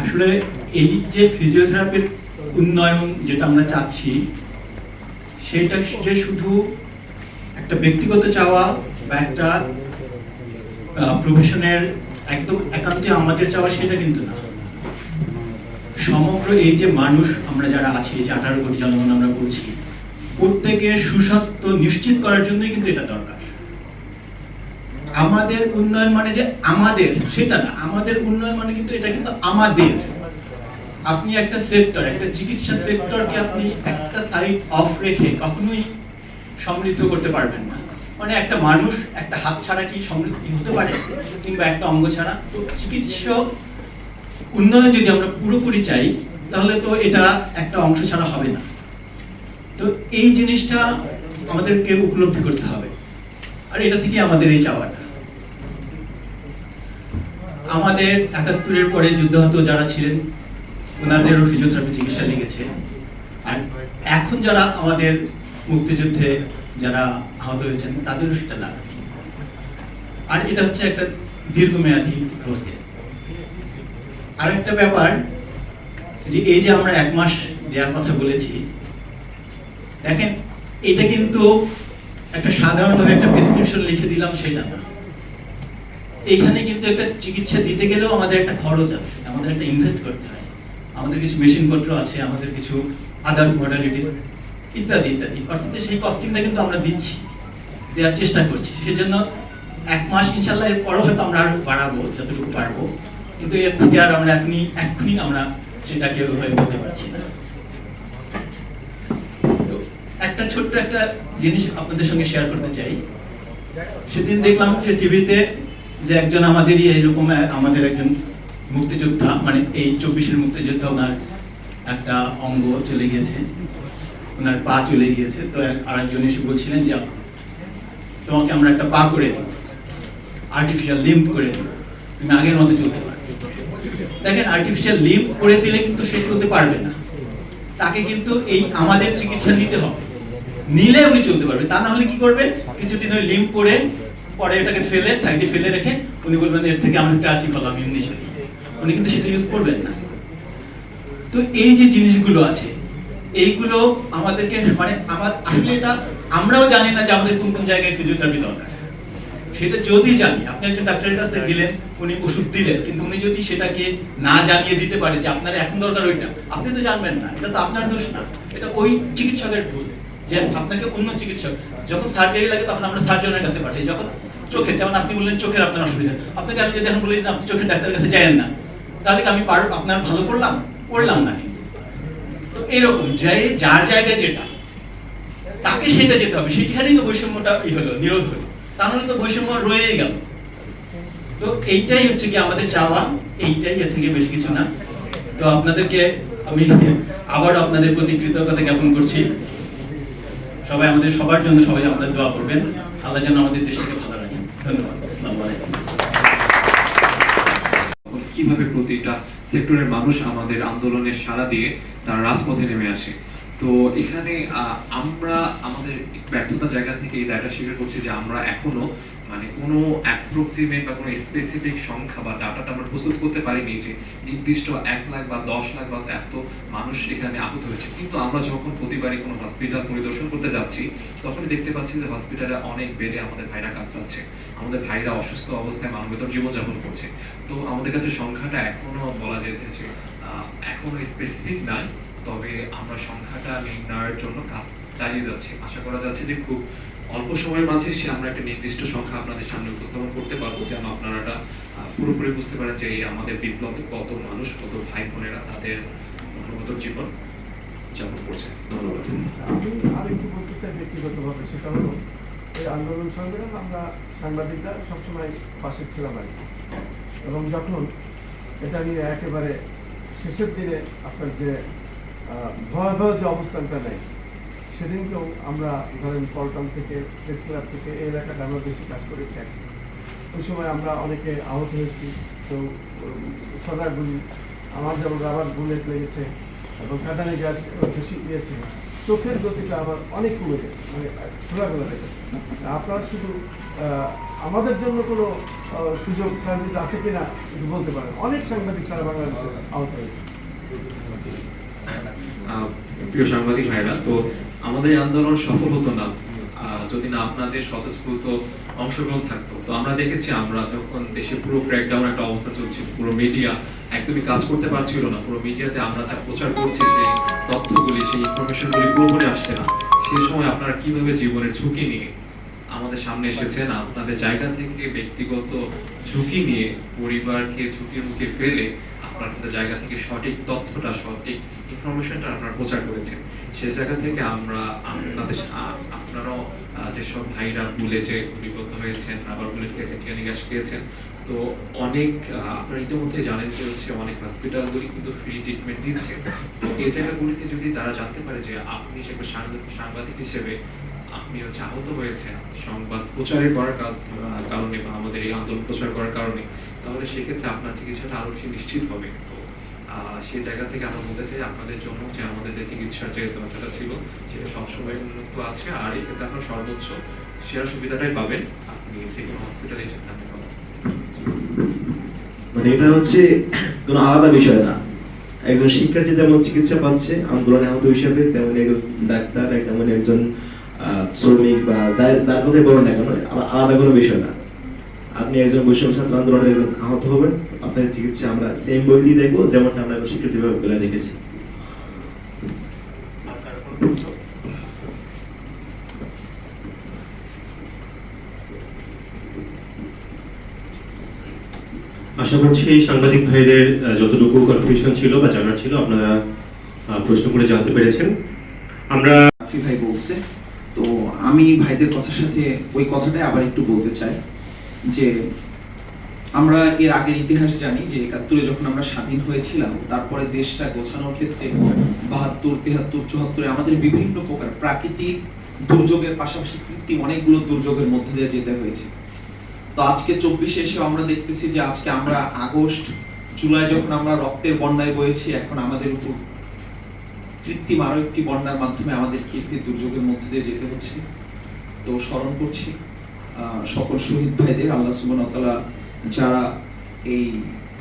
আসলে এই যে ফিজিওথেরাপির উন্নয়ন যেটা আমরা চাচ্ছি, সেটা যে শুধু একটা ব্যক্তিগত চাওয়া বা একটা প্রফেশনের একদম একান্তই আমাদের চাওয়া সেটা কিন্তু না। সমগ্র এই যে মানুষ আমরা যারা আছি যে আঠারো কোটি জনগণ আমরা বলছি, প্রত্যেকের সুস্বাস্থ্য নিশ্চিত করার জন্যই কিন্তু এটা দরকার। আমাদের উন্নয়ন মানে যে আমাদের, সেটা না। আমাদের উন্নয়ন মানে কিন্তু এটা কিন্তু আমাদের। আপনি একটা সেক্টর একটা চিকিৎসা সেক্টরকে আপনি একটা সাইড অফ রেখে কখনোই সমৃদ্ধ করতে পারবেন না। মানে একটা মানুষ, একটা হাত ছাড়া কি সমৃদ্ধি হতে পারে? কিংবা একটা অঙ্গ ছাড়া? তো চিকিৎসক উন্নয়ন যদি আমরা পুরোপুরি চাই, তাহলে তো এটা একটা অংশ ছাড়া হবে না। তো এই জিনিসটা আমাদেরকে উপলব্ধি করতে হবে। আর এটা থেকে আমাদের এই চাওয়াটা। আমাদের একাত্তরের পরে যুদ্ধাহত যারা ছিলেন ওনাদেরও ফিজিওথেরাপি চিকিৎসা লেগেছে। আর এখন যারা আমাদের মুক্তিযুদ্ধে যারা আহত হয়েছেন, তাদেরও সেটা লাগবে আর এটা হচ্ছে একটা দীর্ঘমেয়াদী প্রসেস আর একটা ব্যাপার, যে এই যে আমরা এক মাস দেওয়ার কথা বলেছি, দেখেন, এটা কিন্তু একটা সাধারণভাবে একটা প্রেসক্রিপশন লিখে দিলাম, সেটা না। এখানে কিন্তু একটা চিকিৎসা দিতে গেলেও আমাদের একটা খরচ আছে, আমাদের একটা ইনভেস্ট করতে হয়। আমাদের কিছু মেশিনপত্র আছে, আমাদের কিছু আদার্স মডালিটিস ইত্যাদি ইত্যাদি। অর্থাৎ সেই কস্টিংটা কিন্তু আমরা দিচ্ছি, দেওয়ার চেষ্টা করছি। সেজন্য এক মাস ইনশাল্লাহ এর পরও হয়তো আমরা আরও বাড়াবো, যতটুকু পারব। কিন্তু এর থেকে আর আমরা এখনই এক্ষুনি আমরা সেটাকে ওইভাবে বলতে পারছি না। একটা ছোট্ট একটা জিনিস আপনাদের সঙ্গে শেয়ার করতে চাই। সেদিন দেখলাম যে টিভিতে যে একজন আমাদেরই এরকম আমাদের একজন মুক্তিযোদ্ধা মানে এই চব্বিশের মুক্তিযোদ্ধা ওনার একটা অঙ্গ চলে গিয়েছে, ওনার পা চলে গিয়েছে। তো আরেকজন এসে বলছিলেন যে, তোমাকে আমরা একটা পা করে দিই আর্টিফিশিয়াল লিম্প করে দিই তুমি আগের মতো চলতে পারবে দেখেন আর্টিফিশিয়াল লিম্প করে দিলে কিন্তু সে চলতে পারবে না। তাকে কিন্তু এই আমাদের চিকিৎসা নিতে হবে। নিলে উনি চলতে পারবে। তা না হলে কি করবে? কিছুদিন ওই লিম্প করে পরে এটাকে ফেলে সাইডে ফেলে রেখে উনি বলবেন এর থেকে আমার একটা আছি ভালো এমনি চলি উনি কিন্তু সেটা ইউজ করবেন না। তো এই যে জিনিসগুলো আছে এইগুলো আমাদেরকে মানে আমার আসলে এটা আমরাও জানি না যে আমাদের কোন কোন জায়গায় ফিজিওথেরাপি দরকার। সেটা যদি জানি আপনি একজন ডাক্তারের কাছে গেলেন উনি ওষুধ দিলেন কিন্তু উনি যদি সেটাকে না জানিয়ে দিতে পারে যে আপনার এখন দরকার ওইটা আপনি তো জানবেন না এটা তো আপনার দোষ না এটা ওই চিকিৎসকের ভুল। যে আপনাকে অন্য চিকিৎসক, যখন সার্জারি লাগে তখন আমরা সার্জনের কাছে পাঠাই। যখন চোখের যেমন আপনি বললেন চোখের আপনার অসুবিধা। আপনাকে আমি যদি এখন বলি না, আপনি চোখের ডাক্তারের কাছে যায়েন না, তাহলে আমি পার আপনার ভালো করলাম করলাম না তো এরকম, যে যার জায়গায় যেটা, তাকে সেটা যেতে হবে। সেখানেই তো বৈষম্যটা ই হলো, নিরোধ হলো। তাহলে তো বৈষম্য রয়েই গেল। তো এইটাই হচ্ছে কি আমাদের চাওয়া, এইটাই এর থেকে বেশি কিছু না। তো আপনাদেরকে আমি আবার আপনাদের প্রতি কৃতজ্ঞতা জ্ঞাপন করছি। সবাই আমাদের, সবার জন্য সবাই আমাদের দোয়া করবেন। আল্লাহ যেন আমাদের দেশটাকে ভালো রাখেন। ধন্যবাদ। কীভাবে প্রতিটা সেক্টরের মানুষ আমাদের আন্দোলনের সাড়া দিয়ে তার রাজপথে নেমে আসে? তো এখানে আমরা আমাদের ব্যর্থতা জায়গা থেকে এই দায়টা স্বীকার করছি যে আমরা এখনও মানে কোনো অ্যাপ্রক্সিমেট বা কোনো স্পেসিফিক সংখ্যা বা ডাটাটা আমরা প্রস্তুত করতে পারিনি যে নির্দিষ্ট এক লাখ বা দশ লাখ বা এত মানুষ এখানে আহত হয়েছে। কিন্তু আমরা যখন প্রতিবারই কোনো হসপিটাল পরিদর্শন করতে যাচ্ছি তখনই দেখতে পাচ্ছি যে হসপিটালে অনেক বেডে আমাদের ভাইরা কাতরাচ্ছে। আমাদের ভাইরা অসুস্থ অবস্থায় মানবেতর জীবনযাপন করছে। তো আমাদের কাছে সংখ্যাটা এখনও বলা যাচ্ছে যে আহ, এখনও স্পেসিফিক নাই তবে আমরা সংখ্যাটা নির্ণয়ের জন্য কাজ চালিয়ে যাচ্ছি। আশা করা যাচ্ছে যে খুব অল্প সময়ের মাঝে সে আমরা একটা নির্দিষ্ট সংখ্যা আপনাদের সামনে উপস্থাপন করতে পারব যেন আপনারা এটা, পুরোপুরি বুঝতে পারেন যে এই আমাদের বিপ্লবে কত মানুষ কত ভাই বোনেরা তাদের মনোগত জীবন যাপন করছে। ধন্যবাদ। আমি আরেকটু বলতে চাই ব্যক্তিগতভাবে সেটা হলো এই আন্দোলন সংগ্রাম আমরা সাংবাদিকরা সবসময় পাশে ছিলাম আর কি। এবং যখন এটা নিয়ে একেবারে শেষের দিনে আপনার যে ভয়াবহ যে অবস্থানটা নেয় সেদিনকেও আমরা ধরেন পল্টন থেকে প্রেস ক্লাব থেকে এই এলাকাটা আমরা বেশি কাজ করেছি। ওই সময় আমরা অনেকে আহত হয়েছি। তো সদাগুলি আমার যেমন রাবার বুলেট লেগেছে এবং কাঁদানি গ্যাস বেশি দিয়েছে, চোখের গতিটা আমার অনেক কমে গেছে মানে খোলামেলা থেকে আপনার শুধু আমাদের জন্য কোনো সুযোগ, সার্ভিস আছে কিনা একটু বলতে পারেন। অনেক সাংবাদিক সারা বাংলাদেশে আহত হয়েছে। প্রিয় সাংবাদিক ভাইরা, তো আমাদের আন্দোলন সফল হতো না। যদি না আপনাদের স্বতঃস্ফূর্ত অংশগ্রহণ থাকতো। তো আমরা দেখেছি, আমরা যখন দেশে পুরো ক্র্যাকডাউন একটা অবস্থা পুরো মিডিয়া একদমই কাজ করতে পারছিল না। পুরো মিডিয়াতে আমরা যা প্রচার করছি, সেই তথ্যগুলি, সেই ইনফরমেশনগুলি পুরোপুরি আসছে না। সেই সময় আপনারা কীভাবে জীবনের ঝুঁকি নিয়ে আমাদের সামনে এসেছেন, আপনাদের জায়গা থেকে ব্যক্তিগত ঝুঁকি নিয়ে পরিবারকে ঝুঁকির মুখে ফেলে আপনার জায়গা থেকে সঠিক তথ্যটা, সঠিক ইনফরমেশনটা আপনারা প্রচার করেছেন। সেই জায়গা থেকে আমরা, আপনাদের আপনারাও যেসব ভাইরা বুলেটে বিপদ হয়েছেন আবার বুলেট খেয়েছেন টিয়ানি গ্যাস খেয়েছেন, তো অনেক আপনারা ইতিমধ্যে জানেন যে হচ্ছে অনেক হসপিটালগুলি কিন্তু ফ্রি ট্রিটমেন্ট দিচ্ছে। তো এই জায়গাগুলিতে যদি তারা জানতে পারে যে আপনি সাংবাদিক সাংবাদিক হিসেবে আপনি হচ্ছে আহত হয়েছেন সংবাদ প্রচারের করার কারণে বা আমাদের এই আন্দোলন প্রচার করার কারণে। তাহলে সেক্ষেত্রে আপনার চিকিৎসাটা আরও বেশি নিশ্চিত হবে। তো সেই জায়গা থেকে আমরা বলতে চাই আপনাদের জন্য যে আমাদের যে চিকিৎসার যে দরজাটা ছিল, সেটা সবসময় উন্মুক্ত আছে। আর এই ক্ষেত্রে আপনার সর্বোচ্চ সেরা সুবিধাটাই পাবেন। আপনি যে কোনো হসপিটালে যেতে আপনি পাবেন। মানে এটা হচ্ছে কোনো আলাদা বিষয় না। একজন শিক্ষার্থী যেমন চিকিৎসা পাচ্ছে, আন্দোলনে আহত হিসেবে তেমনি একজন ডাক্তার, তেমনি একজন শ্রমিক বা যার যার কথাই বলেন না কেন আলাদা কোনো বিষয় না। আপনি একজন বৈষম্য ছাত্র আন্দোলনের একজন আহত হবেন আপনার চিকিৎসা আমরা সেম বই দিয়ে দেখব যেমনটা আমরা একজন শিক্ষার্থী ভাবে বেলা দেখেছি? আশা করছি এই সাংবাদিক ভাইদের যতটুকু কনফিউশন ছিল বা জানার ছিল আপনারা আহ, প্রশ্ন করে জানতে পেরেছেন। আমরা ভাই বলছে তো আমি ভাইদের কথার সাথে ওই কথাটাই আবার একটু বলতে চাই, যে আমরা এর আগের ইতিহাস জানি যে একাত্তরে যখন আমরা স্বাধীন হয়েছিলাম, তারপরে দেশটা গোছানোর ক্ষেত্রে বাহাত্তর, তেহাত্তর, চুয়াত্তরে আমাদের বিভিন্ন প্রকার প্রাকৃতিক দুর্যোগের পাশাপাশি কৃত্রিম অনেকগুলো দুর্যোগের মধ্যে দিয়ে যেতে হয়েছে। তো আজকে চব্বিশে এসে আমরা দেখতেছি যে আজকে আমরা আগস্ট, জুলাই যখন আমরা রক্তের বন্যায় বয়েছি, এখন আমাদের উপর কৃত্রিম আরও একটি বন্যার মাধ্যমে আমাদেরকে একটি দুর্যোগের মধ্যে দিয়ে যেতে হচ্ছে। তো স্মরণ করছি সকল শহীদ ভাইদের, আল্লাহ সুবহানাহু যারা এই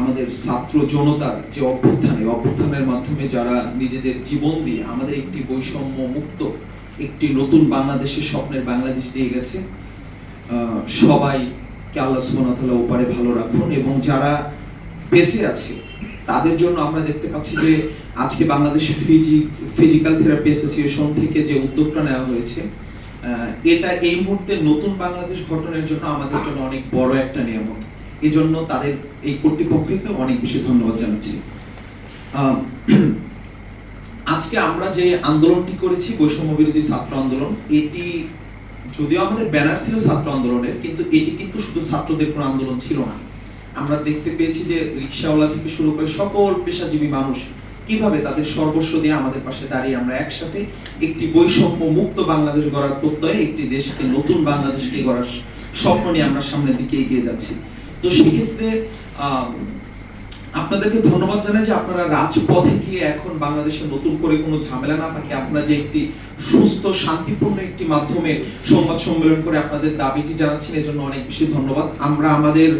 আমাদের ছাত্র জনতার যে অভ্যুত্থান অভ্যুত্থানের মাধ্যমে যারা নিজেদের জীবন দিয়ে আমাদের একটি বৈষম্য মুক্ত, একটি নতুন বাংলাদেশের স্বপ্নের বাংলাদেশ দিয়ে গেছে সবাইকে আল্লাহ সুবহানাহু ওপারে ভালো রাখুন এবং যারা বেঁচে আছে তাদের জন্য আমরা দেখতে পাচ্ছি যে আজকে বাংলাদেশ ফিজিক্যাল থেরাপি অ্যাসোসিয়েশন থেকে যে উদ্যোগটা নেওয়া হয়েছে এটা এই মুহূর্তে নতুন বাংলাদেশ গঠনের জন্য আমাদের জন্য অনেক বড় একটা নিয়ামত এই জন্য তাদের এই কর্তৃপক্ষকে অনেক বেশি ধন্যবাদ জানাচ্ছি। আজকে আমরা যে আন্দোলনটি করেছি, বৈষম্য বিরোধী ছাত্র আন্দোলন, এটি যদিও আমাদের ব্যানার ছিল ছাত্র আন্দোলনের, কিন্তু এটি কিন্তু শুধু ছাত্রদের কোনো আন্দোলন ছিল না। আমরা দেখতে পেয়েছি যে রিক্সাওয়ালা থেকে শুরু করে সকল পেশাজীবী মানুষ কীভাবে তাদের সর্বস্ব দিয়ে আমাদের পাশে দাঁড়িয়ে আমরা একসাথে একটি বৈষম্য মুক্ত বাংলাদেশ গড়ার প্রত্যয়ে একটি দেশকে, নতুন বাংলাদেশকে গড়ার স্বপ্ন নিয়ে আমরা সামনের দিকে এগিয়ে যাচ্ছি। তো সেক্ষেত্রে আপনাদেরকে ধন্যবাদ জানাই যে আপনারা রাজপথে গিয়ে এখন বাংলাদেশে নতুন করে কোনো ঝামেলা না থাকে। আপনারা যে একটি সুস্থ, শান্তিপূর্ণ একটি মাধ্যমে সংবাদ সম্মেলন করে আপনাদের দাবিটি জানাচ্ছেন, এজন্য অনেক বেশি ধন্যবাদ। আমরা আমাদের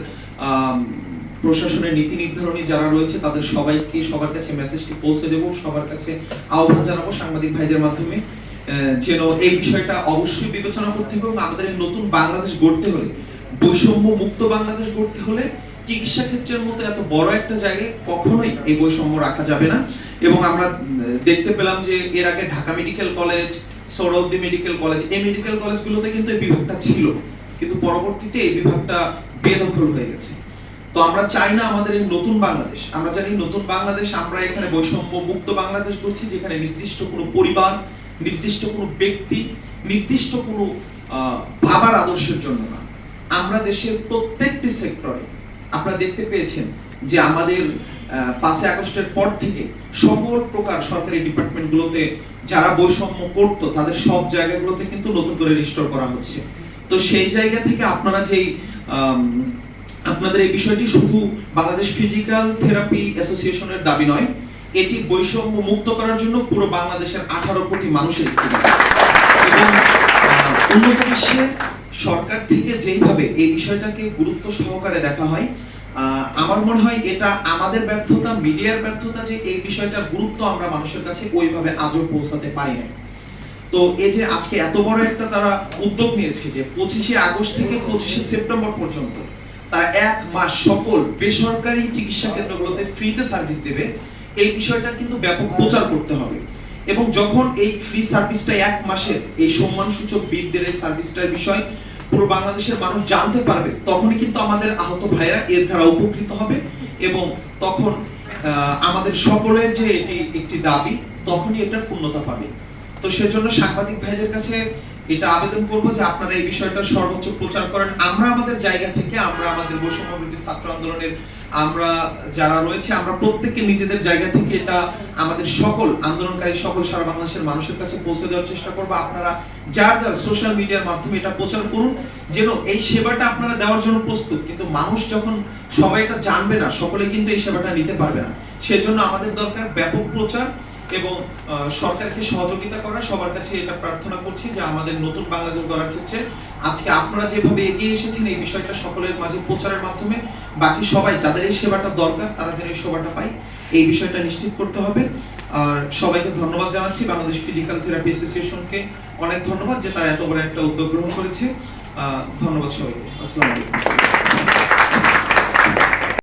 প্রশাসনের নীতি নির্ধারণী যারা রয়েছে, তাদের সবাইকে সবার কাছে মেসেজটি পৌঁছে দেব, সবার কাছে আহ্বান জানাব সাংবাদিক ভাইদের মাধ্যমে। যেন এই বিষয়টা অবশ্যই বিবেচনা করতে হবে এবং আমাদের নতুন বাংলাদেশ গড়তে হলে বৈষম্য মুক্ত বাংলাদেশ গড়তে হলে চিকিৎসা ক্ষেত্রের মতো এত বড় একটা জায়গায় কখনোই এই বৈষম্য রাখা যাবে না। এবং আমরা দেখতে পেলাম যে এর আগে Dhaka medical college Suhrawardy medical college, এই মেডিকেল কলেজগুলোতে কিন্তু এই বিভাগটা ছিল। কিন্তু পরবর্তীতে এই বিভাগটা বেদখল হয়ে গেছে। তো আমরা চাই না আমাদের এই নতুন বাংলাদেশ। আমরা জানি নতুন বাংলাদেশ, আমরা এখানে বৈষম্য মুক্ত বাংলাদেশ করছি, যেখানে নির্দিষ্ট কোনো পরিবার, নির্দিষ্ট কোনো ব্যক্তি, নির্দিষ্ট কোনো ভাবার আদর্শের জন্য না। আমরা দেশের প্রত্যেকটি সেক্টরে আপনারা দেখতে পেয়েছেন যে আমাদের পাঁচই আগস্টের পর থেকে সকল প্রকার সরকারি ডিপার্টমেন্টগুলোতে যারা বৈষম্য করত, তাদের সব জায়গাগুলোতে কিন্তু নতুন করে রিস্টোর করা হচ্ছে। তো সেই জায়গা থেকে আপনারা যেই আপনাদের এই বিষয়টি শুধু বাংলাদেশ ফিজিক্যাল থেরাপি অ্যাসোসিয়েশনের দাবি নয়, এটি বৈষম্য মুক্ত করার জন্য পুরো বাংলাদেশের আঠারো কোটি মানুষের উন্নত বিশ্বে সরকার থেকে যেইভাবে এই বিষয়টাকে গুরুত্ব সহকারে দেখা হয় আমার মনে হয় এটা আমাদের ব্যর্থতা, মিডিয়ার ব্যর্থতা যে এই বিষয়টার গুরুত্ব আমরা মানুষের কাছে ওইভাবে আজও পৌঁছাতে পারি না তো এই যে আজকে এত বড় একটা তারা উদ্যোগ নিয়েছে যে পঁচিশে আগস্ট থেকে পঁচিশে সেপ্টেম্বর পর্যন্ত তারা এক মাস সকল বেসরকারি চিকিৎসা কেন্দ্রগুলোতে ফ্রিতে সার্ভিস দেবে, এই বিষয়টা কিন্তু ব্যাপক প্রচার করতে হবে। এবং যখন এই ফ্রি সার্ভিসটা এক মাসের এই সম্মানসূচক বীরদের এই সার্ভিসটার বিষয় পুরো বাংলাদেশের মানুষ জানতে পারবে, তখনই কিন্তু আমাদের আহত ভাইরা এর দ্বারা উপকৃত হবে এবং তখন আমাদের সকলের যে এটি একটি দাবি, তখনই এটার পূর্ণতা পাবে। তো সেজন্য সাংবাদিক ভাইদের কাছে এটা আবেদন করব যে আপনারা এই বিষয়টা সর্বোচ্চ প্রচার করেন। আমরা আমাদের জায়গা থেকে, আমরা আমাদের বৈষম্য বিরোধী ছাত্র আন্দোলনের, আমরা যারা রয়েছে, আমরা প্রত্যেককে নিজেদের জায়গা থেকে এটা আমাদের সকল আন্দোলনকারী, সকল সারা বাংলাদেশের মানুষের কাছে পৌঁছে দেওয়ার চেষ্টা করব। আপনারা যার যার সোশ্যাল মিডিয়ার মাধ্যমে এটা প্রচার করুন, যেন এই সেবাটা আপনারা দেওয়ার জন্য প্রস্তুত। কিন্তু মানুষ যখন সবাই এটা জানবে না, সকলে কিন্তু এই সেবাটা নিতে পারবে না। সেজন্য আমাদের দরকার ব্যাপক প্রচার এবং সরকারকে সহযোগিতা করা সবার কাছে এটা প্রার্থনা করছি যে আমাদের নতুন বাংলাদেশ গড়ার ক্ষেত্রে আজকে আপনারা যেভাবে এগিয়ে এসেছেন এই বিষয়টা সকলের মাঝে প্রচারের মাধ্যমে, বাকি সবাই যাদের এই সেবাটা দরকার তারা যেন এই সেবাটা পায়, এই বিষয়টা নিশ্চিত করতে হবে। আর সবাইকে ধন্যবাদ জানাচ্ছি। বাংলাদেশ ফিজিক্যাল থেরাপি অ্যাসোসিয়েশনকে অনেক ধন্যবাদ যে তারা এত বড় একটা উদ্যোগ গ্রহণ করেছে। ধন্যবাদ সবাইকে। আসসালামু আলাইকুম।